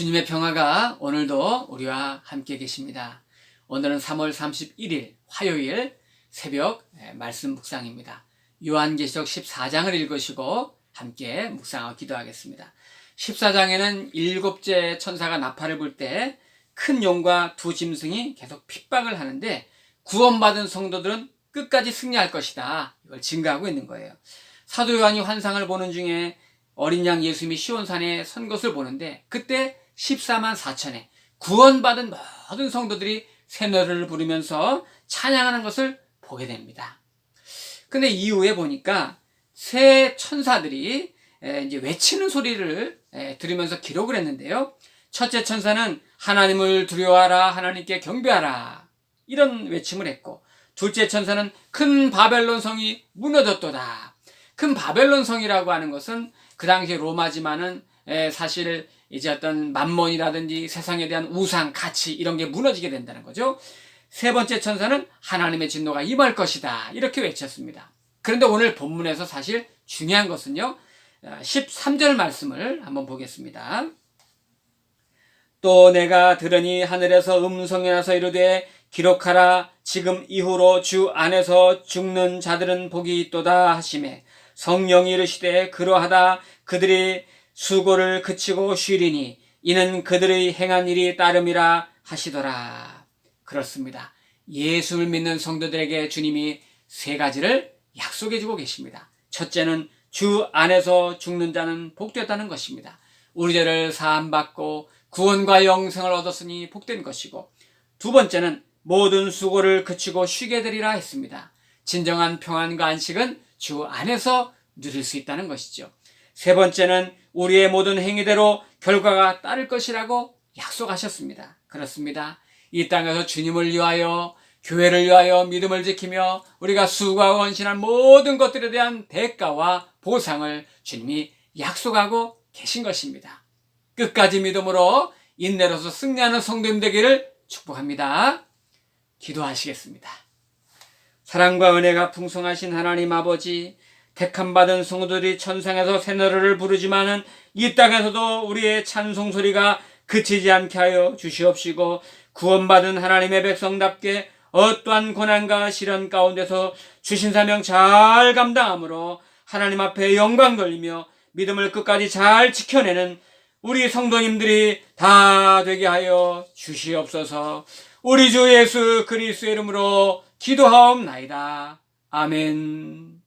주님의 평화가 오늘도 우리와 함께 계십니다. 오늘은 3월 31일 화요일 새벽 예, 말씀 묵상입니다. 요한계시록 14장을 읽으시고 함께 묵상하고 기도하겠습니다. 14장에는 일곱째 천사가 나팔을 불 때 큰 용과 두 짐승이 계속 핍박을 하는데 구원받은 성도들은 끝까지 승리할 것이다. 이걸 증가하고 있는 거예요. 사도 요한이 환상을 보는 중에 어린 양 예수님이 시온산에 선 것을 보는데 그때 14만 4천에 구원받은 모든 성도들이 새노래를 부르면서 찬양하는 것을 보게 됩니다. 근데 이후에 보니까 새 천사들이 에, 이제 외치는 소리를 에, 들으면서 기록을 했는데요. 첫째 천사는 하나님을 두려워하라, 하나님께 경배하라. 이런 외침을 했고, 둘째 천사는 큰 바벨론 성이 무너졌도다. 큰 바벨론 성이라고 하는 것은 그 당시 로마지만은 에, 사실 이제 어떤 만몬이라든지 세상에 대한 우상, 가치 이런 게 무너지게 된다는 거죠. 세 번째 천사는 하나님의 진노가 임할 것이다. 이렇게 외쳤습니다. 그런데 오늘 본문에서 사실 중요한 것은요. 13절 말씀을 한번 보겠습니다. 또 내가 들으니 하늘에서 음성이 나서 이르되 기록하라 지금 이후로 주 안에서 죽는 자들은 복이 있도다 하심에 성령이 이르시되 그러하다 그들이 수고를 그치고 쉬리니 이는 그들의 행한 일이 따름이라 하시더라. 그렇습니다. 예수를 믿는 성도들에게 주님이 세 가지를 약속해 주고 계십니다. 첫째는 주 안에서 죽는 자는 복되었다는 것입니다. 우리 죄를 사함받고 구원과 영생을 얻었으니 복된 것이고 두 번째는 모든 수고를 그치고 쉬게 되리라 했습니다. 진정한 평안과 안식은 주 안에서 누릴 수 있다는 것이죠. 세 번째는 우리의 모든 행위대로 결과가 따를 것이라고 약속하셨습니다. 그렇습니다. 이 땅에서 주님을 위하여 교회를 위하여 믿음을 지키며 우리가 수고하고 헌신한 모든 것들에 대한 대가와 보상을 주님이 약속하고 계신 것입니다. 끝까지 믿음으로 인내로서 승리하는 성도님 되기를 축복합니다. 기도하시겠습니다. 사랑과 은혜가 풍성하신 하나님 아버지, 택함 받은 성도들이 천상에서 새노래를 부르지만은 이 땅에서도 우리의 찬송 소리가 그치지 않게 하여 주시옵시고 구원받은 하나님의 백성답게 어떠한 고난과 시련 가운데서 주신 사명 잘 감당함으로 하나님 앞에 영광 돌리며 믿음을 끝까지 잘 지켜내는 우리 성도님들이 다 되게 하여 주시옵소서. 우리 주 예수 그리스도의 이름으로 기도하옵나이다. 아멘.